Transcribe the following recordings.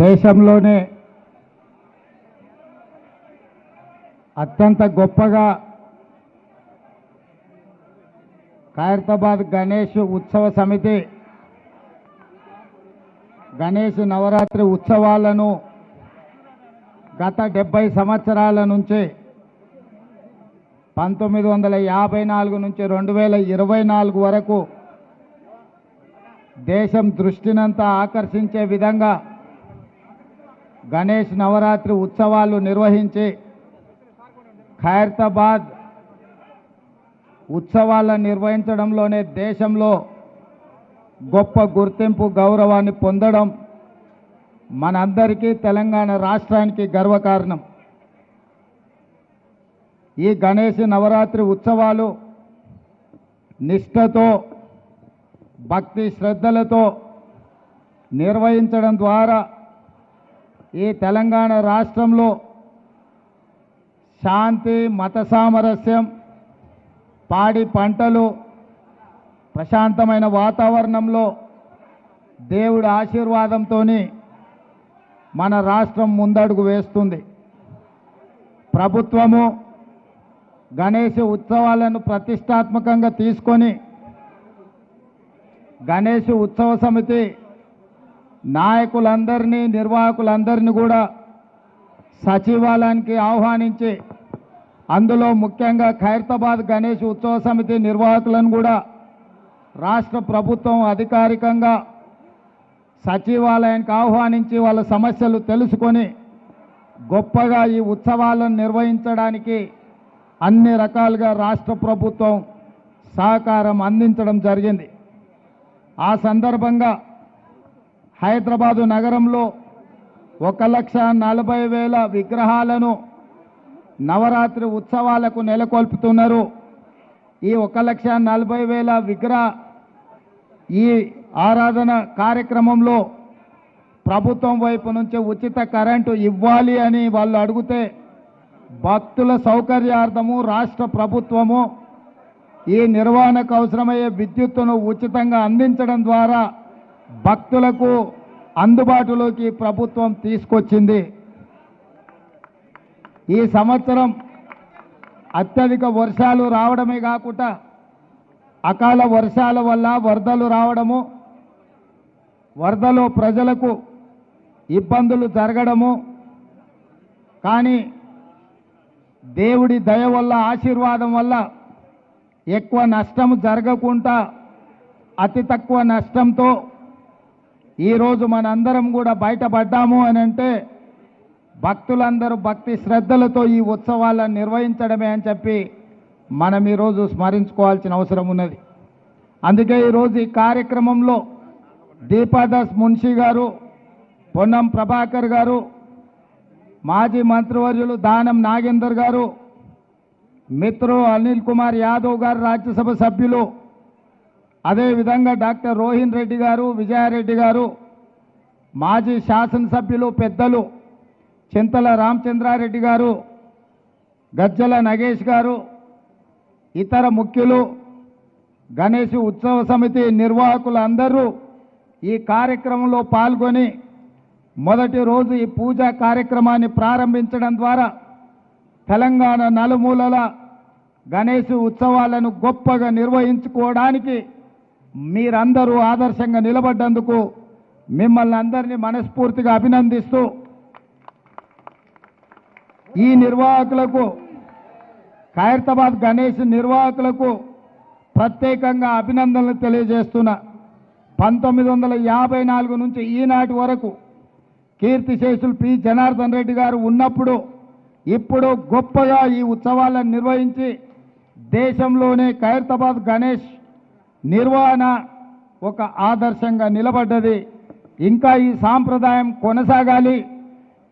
దేశంలోనే అత్యంత గొప్పగా ఖైరతాబాద్ గణేష్ ఉత్సవ సమితి గణేష్ నవరాత్రి ఉత్సవాలను గత డెబ్బై సంవత్సరాల నుంచి పంతొమ్మిది వందల యాభై నాలుగు నుంచి రెండు వేల ఇరవై నాలుగు వరకు దేశం దృష్టినంతా ఆకర్షించే విధంగా గణేష్ నవరాత్రి ఉత్సవాలు నిర్వహించి ఖైరతాబాద్ ఉత్సవాలను నిర్వహించడంలోనే దేశంలో గొప్ప గుర్తింపు గౌరవాన్ని పొందడం మనందరికీ తెలంగాణ రాష్ట్రానికి గర్వకారణం. ఈ గణేష్ నవరాత్రి ఉత్సవాలు నిష్ఠతో భక్తి శ్రద్ధలతో నిర్వహించడం ద్వారా ఈ తెలంగాణ రాష్ట్రంలో శాంతి మత సామరస్యం పాడి పంటలు ప్రశాంతమైన వాతావరణంలో దేవుడి ఆశీర్వాదంతో మన రాష్ట్రం ముందడుగు వేస్తుంది. ప్రభుత్వము గణేష ఉత్సవాలను ప్రతిష్టాత్మకంగా తీసుకొని గణేష్ ఉత్సవ సమితి నాయకులందరినీ నిర్వాహకులందరినీ కూడా సచివాలయానికి ఆహ్వానించి అందులో ముఖ్యంగా ఖైరతాబాద్ గణేష్ ఉత్సవ సమితి నిర్వాహకులను కూడా రాష్ట్ర ప్రభుత్వం అధికారికంగా సచివాలయానికి ఆహ్వానించి వాళ్ళ సమస్యలు తెలుసుకొని గొప్పగా ఈ ఉత్సవాలను నిర్వహించడానికి అన్ని రకాలుగా రాష్ట్ర ప్రభుత్వం సహకారం అందించడం జరిగింది. ఆ సందర్భంగా హైదరాబాదు నగరంలో ఒక లక్ష నలభై వేల విగ్రహాలను నవరాత్రి ఉత్సవాలకు నెలకొల్పుతున్నారు. ఈ ఒక లక్ష నలభై వేల విగ్రహ ఈ ఆరాధన కార్యక్రమంలో ప్రభుత్వం వైపు నుంచి ఉచిత కరెంటు ఇవ్వాలి అని వాళ్ళు అడిగితే భక్తుల సౌకర్యార్థము రాష్ట్ర ప్రభుత్వము ఈ నిర్వహణకు అవసరమయ్యే విద్యుత్తును ఉచితంగా అందించడం ద్వారా భక్తులకు అందుబాటులోకి ప్రభుత్వం తీసుకొచ్చింది. ఈ సంవత్సరం అత్యధిక వర్షాలు రావడమే కాకుండా అకాల వర్షాల వల్ల వరదలు రావడము వరదలో ప్రజలకు ఇబ్బందులు జరగడము కానీ దేవుడి దయ వల్ల ఆశీర్వాదం వల్ల ఎక్కువ నష్టం జరగకుండా అతి తక్కువ నష్టంతో ఈరోజు మనందరం కూడా బయటపడ్డాము అని అంటే భక్తులందరూ భక్తి శ్రద్ధలతో ఈ ఉత్సవాలను నిర్వహించడమే అని చెప్పి మనం ఈరోజు స్మరించుకోవాల్సిన అవసరం ఉన్నది. అందుకే ఈరోజు ఈ కార్యక్రమంలో దీపాదాస్ మున్షి గారు పొన్నం ప్రభాకర్ గారు మాజీ మంత్రివర్యులు దానం నాగేందర్ గారు మిత్రు అనిల్ కుమార్ యాదవ్ గారు రాజ్యసభ సభ్యులు అదేవిధంగా డాక్టర్ రోహిన్ రెడ్డి గారు విజయారెడ్డి గారు మాజీ శాసనసభ్యులు పెద్దలు చింతల రామచంద్రారెడ్డి గారు గజ్జల నగేష్ గారు ఇతర ముఖ్యులు గణేష్ ఉత్సవ సమితి నిర్వాహకులందరూ ఈ కార్యక్రమంలో పాల్గొని మొదటి రోజు ఈ పూజా కార్యక్రమాన్ని ప్రారంభించడం ద్వారా తెలంగాణ నలుమూలల గణేష్ ఉత్సవాలను గొప్పగా నిర్వహించుకోవడానికి మీరందరూ ఆదర్శంగా నిలబడ్డందుకు మిమ్మల్ని అందరినీ మనస్ఫూర్తిగా అభినందిస్తూ ఈ నిర్వాహకులకు ఖైరతాబాద్ గణేష్ నిర్వాహకులకు ప్రత్యేకంగా అభినందనలు తెలియజేస్తున్నా. పంతొమ్మిది వందల యాభై నాలుగు నుంచి ఈనాటి వరకు కీర్తిశేషులు పి. జనార్దన్ రెడ్డి గారు ఉన్నప్పుడు ఇప్పుడు గొప్పగా ఈ ఉత్సవాలను నిర్వహించి దేశంలోనే ఖైరతాబాద్ గణేష్ నిర్వహణ ఒక ఆదర్శంగా నిలబడ్డది. ఇంకా ఈ సాంప్రదాయం కొనసాగాలి.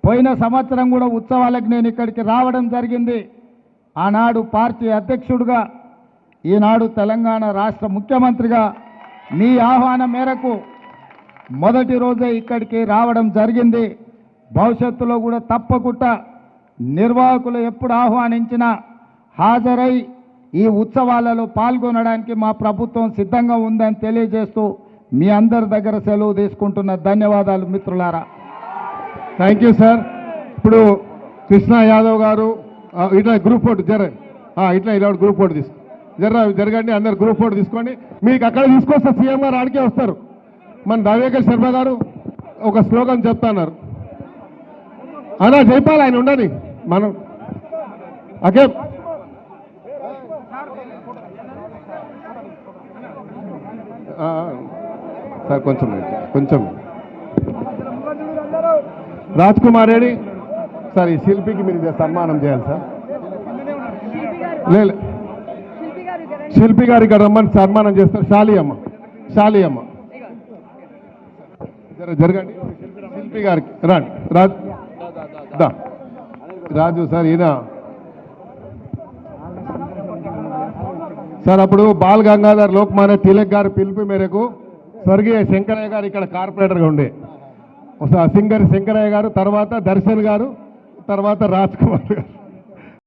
పోయిన సంవత్సరం కూడా ఉత్సవాలకు నేను ఇక్కడికి రావడం జరిగింది. ఆనాడు పార్టీ అధ్యక్షుడిగా ఈనాడు తెలంగాణ రాష్ట్ర ముఖ్యమంత్రిగా మీ ఆహ్వానం మేరకు మొదటి రోజే ఇక్కడికి రావడం జరిగింది. భవిష్యత్తులో కూడా తప్పకుండా నిర్వాహకులు ఎప్పుడు ఆహ్వానించినా హాజరై ఈ ఉత్సవాలలో పాల్గొనడానికి మా ప్రభుత్వం సిద్ధంగా ఉందని తెలియజేస్తూ మీ అందరి దగ్గర సెలవు తీసుకుంటున్న ధన్యవాదాలు మిత్రులారా. థ్యాంక్ యూ సార్ ఇప్పుడు కృష్ణ యాదవ్ గారు ఇట్లా గ్రూప్ ఫోటో జర ఇట్లా ఇలా గ్రూప్ ఫోటో తీసుకో జర జరగండి అందరు గ్రూప్ ఫోటో తీసుకోండి. మీకు అక్కడ తీసుకొస్తే సీఎం గారు ఆడికే వస్తారు. మన దావేకర్ శర్మ గారు ఒక శ్లోకం చెప్తున్నారు అలా చెప్పాలి ఆయన ఉండని. మనం ఓకే సార్ కొంచెం కొంచెం రాజ్ కుమార్ రెడ్డి సార్ ఈ శిల్పికి మీరు సన్మానం చేయాలి సార్ లేదు శిల్పి గారు ఇక్కడ రమ్మని సన్మానం చేస్తారు షాలి అమ్మ షాలి అమ్మ జర జరగండి శిల్పి గారికి రండి రాజు రాజు సార్ ఈయన సార్ అప్పుడు బాల్ గంగాధర్ లోక్మాన్య తిలక్ గారి పిలుపు మేరకు స్వర్గీయ శంకరయ్య గారు ఇక్కడ కార్పొరేటర్గా ఉండే. ఒకసారి సింగర్ శంకరయ్య గారు తర్వాత దర్శన్ గారు తర్వాత రాజ్ కుమార్ గారు.